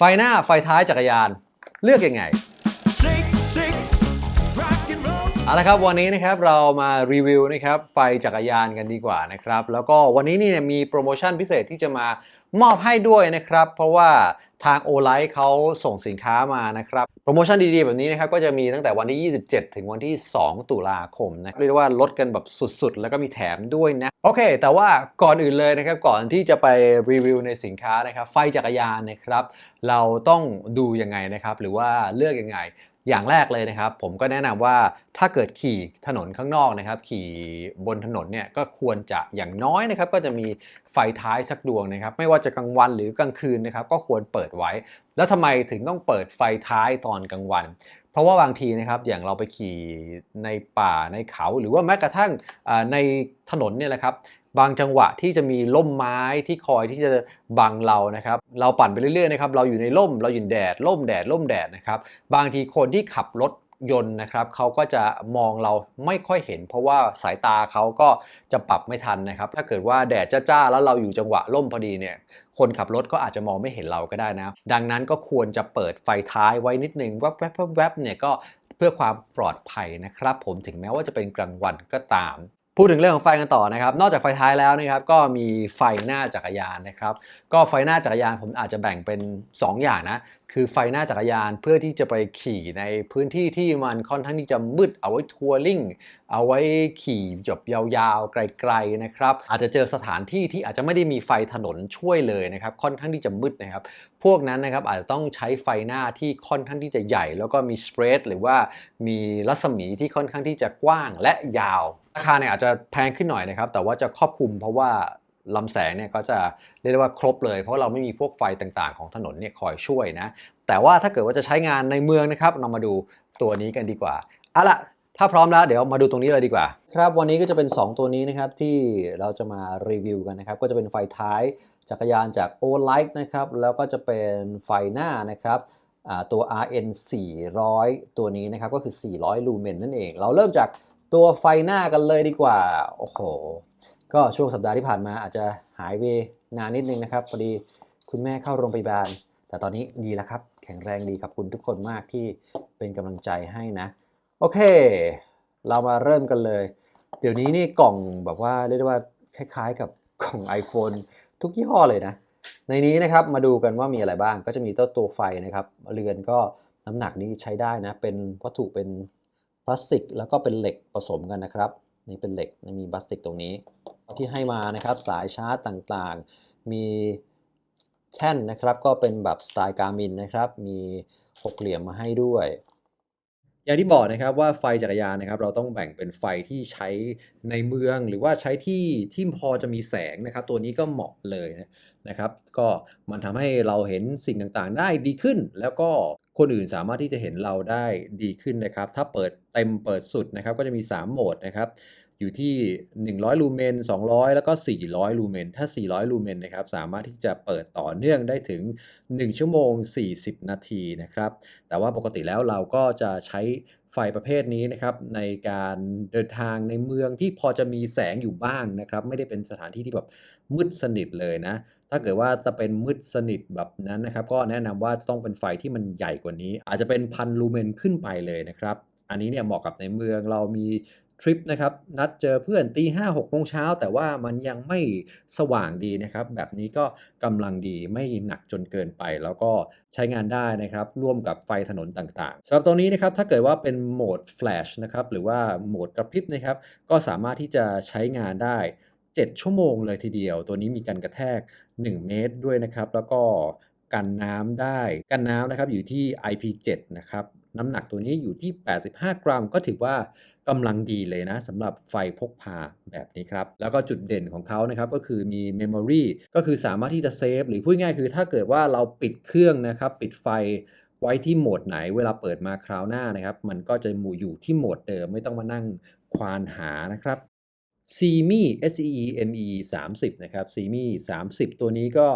ไฟหน้าไฟท้ายจักรยาน เลือกยังไง Shake, shake, rock and roll. เอาละครับวันนี้นะครับเรามารีวิวนะครับไฟจักรยานกันดีกว่านะครับแล้วก็วันนี้เนี่ยมีโปรโมชั่นพิเศษที่จะมามอบให้ด้วยนะครับเพราะว่า ทาง o l i เขาส่งสินค้ามานะครับ โปรโมชั่นดีๆ แบบนี้นะครับ ก็จะมีตั้งแต่วันที่ 27 ถึงวันที่ 2 ตุลาคมนะเรียกว่าลดกันแบบสุดๆ แล้วก็มีแถมด้วยนะ โอเค แต่ว่าก่อนอื่นเลยนะครับ ก่อนที่จะไปรีวิวในสินค้านะครับ ไฟจักรยานนะครับ เราต้องดูยังไงนะครับ หรือว่าเลือกยังไง อย่างแรกเลยนะครับ ผมก็แนะนำว่าถ้าเกิดขี่ถนนข้างนอกนะครับ ขี่บนถนนเนี่ยก็ควรจะอย่างน้อยนะครับ ก็จะมีไฟท้ายสักดวงนะครับ ไม่ว่าจะกลางวันหรือกลางคืนนะครับ ก็ควรเปิดไว้ แล้วทำไมถึงต้องเปิดไฟท้ายตอนกลางวันเพราะว่าบางทีนะครับอย่างเราไปขี่ในป่าในเขา หรือว่าแม้กระทั่งในถนนเนี่ยแหละครับ บางจังหวะที่จะมีล่มไม้ที่คอยที่จะบังเรานะครับ เราปั่นไปเรื่อยๆนะครับ เราอยู่ในร่ม เราอยู่ในแดดร่มแดดร่มแดดนะครับ บางทีคนที่ขับรถยนต์นะครับเขาก็จะมองเราไม่ค่อยเห็น เพราะว่าสายตาเขาก็จะปรับไม่ทันนะครับ ถ้าเกิดว่าแดดจ้าๆแล้วเราอยู่จังหวะร่มพอดีเนี่ยคนขับรถก็อาจจะมองไม่เห็นเราก็ได้นะ ดังนั้นก็ควรจะเปิดไฟท้ายไว้นิดนึงแวบๆแวบๆเนี่ยก็เพื่อความปลอดภัยนะครับ ผมถึงแม้ว่าจะเป็นกลางวันก็ตาม พูดถึงเรื่องของไฟกันต่อนะครับ นอกจากไฟท้ายแล้วนะครับ ก็มีไฟหน้าจักรยานนะครับ ก็ไฟหน้าจักรยานผมอาจจะแบ่งเป็น 2 อย่างนะ คือไฟหน้าจักรยานเพื่อที่จะไปขี่ในพื้นที่ที่มันค่อนข้างที่จะมืดเอาไว้ทัวริงเอาไว้ขี่หยบยาวๆ ไกลๆนะครับ อาจจะเจอสถานที่ที่อาจจะไม่ได้มีไฟถนนช่วยเลยนะครับ ค่อนข้างที่จะมืดนะครับ พวกนั้นนะครับอาจจะต้องใช้ไฟหน้าที่ค่อนข้างที่จะใหญ่ แล้วก็มีสเปรดหรือว่ามีรัศมีที่ค่อนข้างที่จะกว้างและยาว ราคาเนี่ยอาจจะแพงขึ้นหน่อยนะครับ แต่ว่าจะครอบคลุมเพราะว่า ลำแสงเนี่ยก็จะเรียกได้ว่าครบเลย เพราะเราไม่มีพวกไฟต่างๆ ของถนนเนี่ยคอยช่วยนะ แต่ว่าถ้าเกิดว่าจะใช้งานในเมืองนะครับเรามาดูตัวนี้กันดีกว่าเอาล่ะถ้าพร้อมแล้วเดี๋ยวมาดูตรงนี้เลยดีกว่า ครับวันนี้ก็จะเป็น 2 ตัวนี้นะครับที่เราจะมารีวิวกันนะครับ ก็จะเป็นไฟท้ายจักรยานจาก o l i g h t นะครับแล้วก็จะเป็นไฟหน้านะครับตัว RN 400 ตัวนี้นะครับก็คือ 400 ลูเมนนั่นเอง เราเริ่มจากตัวไฟหน้ากันเลยดีกว่า โอ้โห ก็ช่วงสัปดาห์ที่ผ่านมาอาจจะหายไปนานนิดนึงนะครับพอดีคุณแม่เข้าโรงพยาบาล แต่ตอนนี้ดีแล้วครับ แข็งแรงดีขอบคุณทุกคนมากที่เป็นกำลังใจให้นะ โอเค เรามาเริ่มกันเลย เดี๋ยวนี้นี่กล่องแบบว่าเรียกได้ว่าคล้ายๆ กับกล่อง iPhone ทุกยี่ห้อเลยนะ ในนี้นะครับมาดูกันว่ามีอะไรบ้างก็จะมีตัวตัวไฟนะครับ เรือนก็น้ำหนักนี้ใช้ได้นะ เป็นวัตถุเป็นพลาสติก แล้วก็เป็นเหล็กผสมกันนะครับ นี่เป็นเหล็กมีพลาสติกตรงนี้ ที่ให้มานะครับสายชาร์จต่างๆ มีแท่นนะครับก็เป็นแบบสไตล์การ์มินนะครับมีหกเหลี่ยมมาให้ด้วย อย่างที่บอกนะครับว่าไฟจักรยานนะครับเราต้องแบ่งเป็นไฟที่ใช้ในเมืองหรือว่าใช้ที่ที่พอจะมีแสงนะครับ ตัวนี้ก็เหมาะเลยนะครับ ก็มันทำให้เราเห็นสิ่งต่างๆ ได้ดีขึ้น แล้วก็คนอื่นสามารถที่จะเห็นเราได้ดีขึ้นนะครับ ถ้าเปิดเต็มเปิดสุดนะครับก็จะมี 3 โหมดนะครับ อยู่ที่ 100 ลูเมน 200 แล้วก็ 400 ลูเมน ถ้า 400 ลูเมนนะครับ สามารถที่จะเปิดต่อเนื่องได้ถึง 1 ชั่วโมง 40 นาทีนะครับ แต่ว่าปกติแล้วเราก็จะใช้ไฟประเภทนี้นะครับในการเดินทางในเมืองที่พอจะมีแสงอยู่บ้างนะครับ ไม่ได้เป็นสถานที่ที่แบบมืดสนิทเลยนะ ถ้าเกิดว่าจะเป็นมืดสนิทแบบนั้นนะครับ ก็แนะนำว่าต้องเป็นไฟที่มันใหญ่กว่านี้ อาจจะเป็นพันลูเมนขึ้นไปเลยนะครับ อันนี้เนี่ยเหมาะกับในเมืองเรามี ทริปนะครับนัดเจอเพื่อนตีห้าหกโมงเช้าแต่ว่ามันยังไม่สว่างดีนะครับ แบบนี้ก็กำลังดีไม่หนักจนเกินไป แล้วก็ใช้งานได้นะครับ ร่วมกับไฟถนนต่างๆสำหรับตรงนี้นะครับถ้าเกิดว่าเป็นโหมดแฟลชนะครับหรือว่าโหมดกระพริบนะครับ ก็สามารถที่จะใช้งานได้ 7 ชั่วโมงเลยทีเดียว ตัวนี้มีการกระแทก 1 เมตรด้วยนะครับ แล้วก็ กันน้ำได้ กันน้ำนะครับอยู่ที่ IP7 นะครับน้ำหนักตัวนี้อยู่ที่ 85 กรัม ก็ถือว่ากำลังดีเลยนะสำหรับไฟพกพาแบบนี้ครับ แล้วก็จุดเด่นของเขานะครับก็คือมี Memory ก็คือสามารถที่จะเซฟหรือพูดง่ายคือถ้าเกิดว่าเราปิดเครื่องนะครับ ปิดไฟไว้ที่โหมดไหนเวลาเปิดมาคราวหน้านะครับ มันก็จะอยู่ที่โหมดเดิมไม่ต้องมานั่งควานหานะครับ s e m e S E E M E 30 นะครับ s e m e 30 ตัวนี้ก็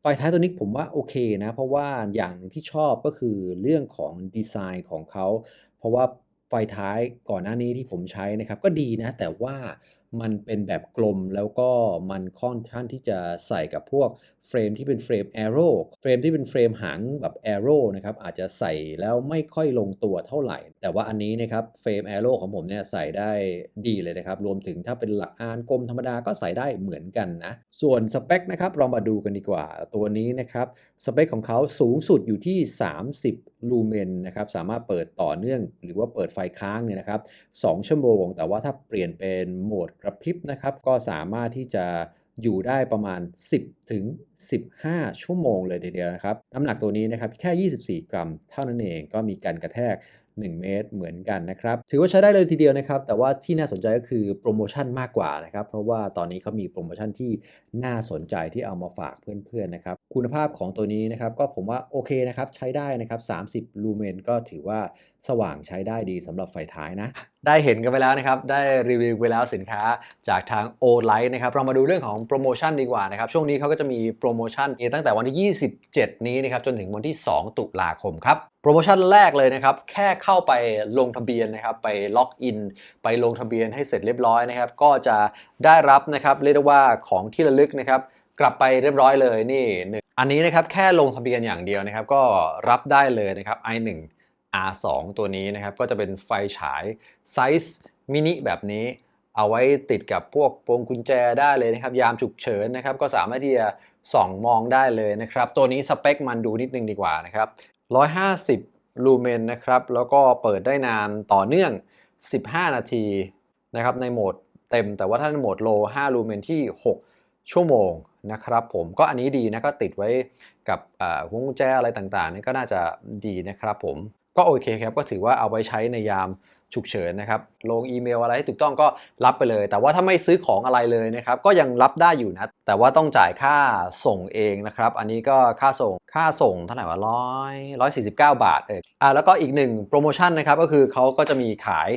ไฟท้ายตัวนี้ผมว่าโอเคนะ เพราะว่าอย่างหนึ่งที่ชอบก็คือเรื่องของดีไซน์ของเขา เพราะว่าไฟท้ายก่อนหน้านี้ที่ผมใช้นะครับ ก็ดีนะ แต่ว่า มันเป็นแบบกลมแล้วก็มันค่อนข้างที่จะใส่กับพวกเฟรมที่เป็นเฟรม Arrow เฟรมที่เป็นเฟรมหางแบบ Arrow นะครับอาจจะใส่แล้วไม่ค่อยลงตัวเท่าไหร่ แต่ว่าอันนี้นะครับเฟรม Arrow ของผมเนี่ยใส่ได้ดีเลยนะครับ รวมถึงถ้าเป็นหลักอานกลมธรรมดาก็ใส่ได้เหมือนกันนะ ส่วนสเปคนะครับเรามาดูกันดีกว่า ตัวนี้นะครับสเปคของเขาสูงสุดอยู่ที่ 30 ลูเมนนะครับสามารถเปิดต่อเนื่อง หรือว่าเปิดไฟค้างเนี่ยนะครับ2ชั่วโมง แต่ว่าถ้าเปลี่ยนเป็นโหมดกระพริบนะครับ ก็สามารถที่จะอยู่ได้ประมาณ 10 ถึง 15 ชั่วโมงเลยทีเดียวนะครับ น้ำหนักตัวนี้นะครับแค่ 24 กรัม เท่านั้นเองก็มีการกระแทก 1 เมตรเหมือนกันนะครับ ถือว่าใช้ได้เลยทีเดียวนะครับ แต่ว่าที่น่าสนใจก็คือโปรโมชั่นมากกว่านะครับ เพราะว่าตอนนี้เขามีโปรโมชั่นที่น่าสนใจที่เอามาฝากเพื่อนๆนะครับ คุณภาพของตัวนี้นะครับก็ผมว่าโอเคนะครับใช้ได้นะครับ 30 ลูเมนก็ถือว่า สว่างใช้ได้ดีสำหรับไฟท้ายนะ ได้เห็นกันไปแล้วนะครับ ได้รีวิวไปแล้วสินค้าจากทาง o l i g h t นะครับ เรามาดูเรื่องของโปรโมชั่นดีกว่านะครับ ช่วงนี้เขาก็จะมีโปรโมชั่นตั้งแต่วันที่ 27 นี้นะครับ จนถึงวันที่ 2 ตุลาคมครับ โปรโมชั่นแรกเลยนะครับ แค่เข้าไปลงทะเบียนนะครับ ไปล็อกอิน ไปลงทะเบียนให้เสร็จเรียบร้อยนะครับ ก็จะได้รับนะครับเรียกได้ว่าของที่ระลึกนะครับกลับไปเรียบร้อยเลยนี่หนึ่งอันนี้นะครับแค่ลงทะเบียนอย่างเดียวนะครับ ก็รับได้เลยนะครับ i1 R2 ตัวนี้นะครับ ก็จะเป็นไฟฉายไซส์มินิแบบนี้ เอาไว้ติดกับพวกพวงกุญแจได้เลยนะครับ ยามฉุกเฉินนะครับ ก็สามารถที่จะส่องมองได้เลยนะครับ ตัวนี้สเปคมันดูนิดนึงดีกว่านะครับ 150 ลูเมนนะครับ แล้วก็เปิดได้นานต่อเนื่อง 15 นาทีนะครับ ในโหมดเต็ม แต่ว่าถ้าในโหมดโล 5 ลูเมนที่ 6 ชั่วโมงนะครับผมก็อันนี้ดีนะก็ติดไว้กับอ่าพวงกุญแจอะไรต่างๆนี่ก็น่าจะดีนะครับผม ก็โอเคครับก็ถือว่าเอาไว้ใช้ในยามฉุกเฉินนะครับลงอีเมลอะไรให้ถูกต้องก็รับไปเลย แต่ว่าถ้าไม่ซื้อของอะไรเลยนะครับก็ยังรับได้อยู่นะ แต่ว่าต้องจ่ายค่าส่งเองนะครับ อันนี้ก็ค่าส่งค่าส่งเท่าไหร่วะร้อยร้อยสี่สิบเก้าบาทเอออ่าแล้วก็อีกหนึ่งโปรโมชั่นนะครับก็คือเขาก็จะมีขาย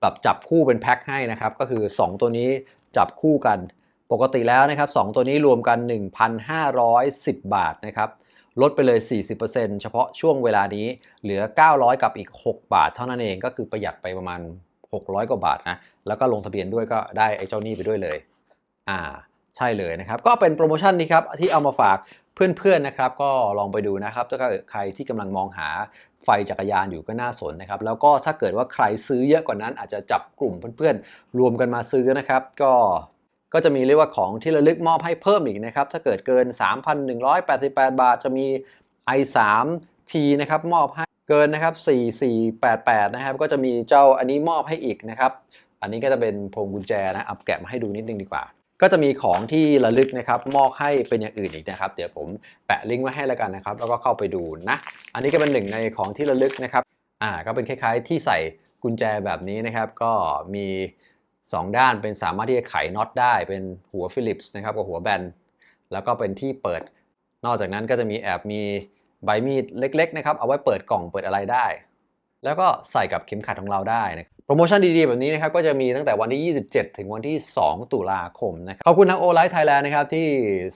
แบบจับคู่เป็นแพ็คให้นะครับ ก็คือ 2 ตัวนี้จับคู่กันปกติแล้วนะครับ 2 ตัวนี้รวมกัน 1,510 บาทนะครับ ลดไปเลย 40%เฉพาะช่วงเวลานี้เหลือ 900 กับอีก 6 บาท เท่านั้นเองก็คือประหยัดไปประมาณ 600 กว่าบาทนะแล้วก็ลงทะเบียนด้วยก็ได้ไอ้เจ้านี่ไปด้วยเลย อ่าใช่เลยนะครับ ก็เป็นโปรโมชั่นนี้ครับที่เอามาฝากเพื่อนๆนะครับ ก็ลองไปดูนะครับถ้าเกิดใครที่กำลังมองหาไฟจักรยานอยู่ก็น่าสนนะครับ แล้วก็ถ้าเกิดว่าใครซื้อเยอะกว่านั้นอาจจะจับกลุ่มเพื่อนๆ รวมกันมาซื้อนะครับ ก็ ก็จะมีเรียกว่าของที่ระลึกมอบให้เพิ่มอีกนะครับ ถ้าเกิดเกิน 3,188 บาท จะมี i3 T นะครับมอบให้เกินนะครับ 4488 นะครับ ก็จะมีเจ้าอันนี้มอบให้อีกนะครับ อันนี้ก็จะเป็นพวงกุญแจนะเอาแกะมาให้ดูนิดนึงดีกว่า ก็จะมีของที่ระลึกนะครับมอบให้เป็นอย่างอื่นอีกนะครับ เดี๋ยวผมแปะลิงก์ไว้ให้แล้วกันนะครับ แล้วก็เข้าไปดูนะ อันนี้ก็เป็นหนึ่งในของที่ระลึกนะครับ อ่า ก็เป็นคล้าย ๆ ที่ใส่กุญแจแบบนี้นะครับ ก็มี 2 ด้านเป็นสามารถที่จะไขน็อตได้เป็นหัวฟิลิปส์นะครับกับหัวแบนแล้วก็เป็นที่เปิด นอกจากนั้นก็จะมีแอบมีใบมีดเล็กๆนะครับเอาไว้เปิดกล่องเปิดอะไรได้ แล้วก็ใส่กับเข็มขัดของเราได้นะโปรโมชั่นดีๆ แบบนี้นะครับก็จะมีตั้งแต่วันที่ 27 ถึงวันที่ 2 ตุลาคมนะครับขอบคุณทางโอไลท์ไทยแลนด์นะครับที่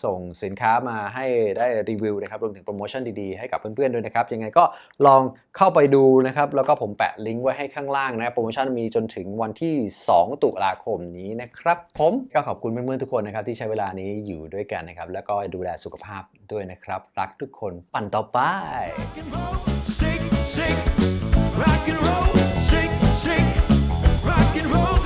ส่งสินค้ามาให้ได้รีวิวนะครับรวมถึงโปรโมชั่นดีๆ ให้กับเพื่อนๆด้วยนะครับยังไงก็ลองเข้าไปดูนะครับแล้วก็ผมแปะลิงก์ไว้ให้ข้างล่างนะโปรโมชั่นมีจนถึงวันที่ 2 ตุลาคมนี้นะครับผมก็ขอบคุณเพื่อนๆทุกคนนะครับที่ใช้เวลานี้อยู่ด้วยกันนะครับแล้วก็ดูแลสุขภาพด้วยนะครับ รักทุกคนปั่นต่อไป rock and roll, shake, shake, rock and roll.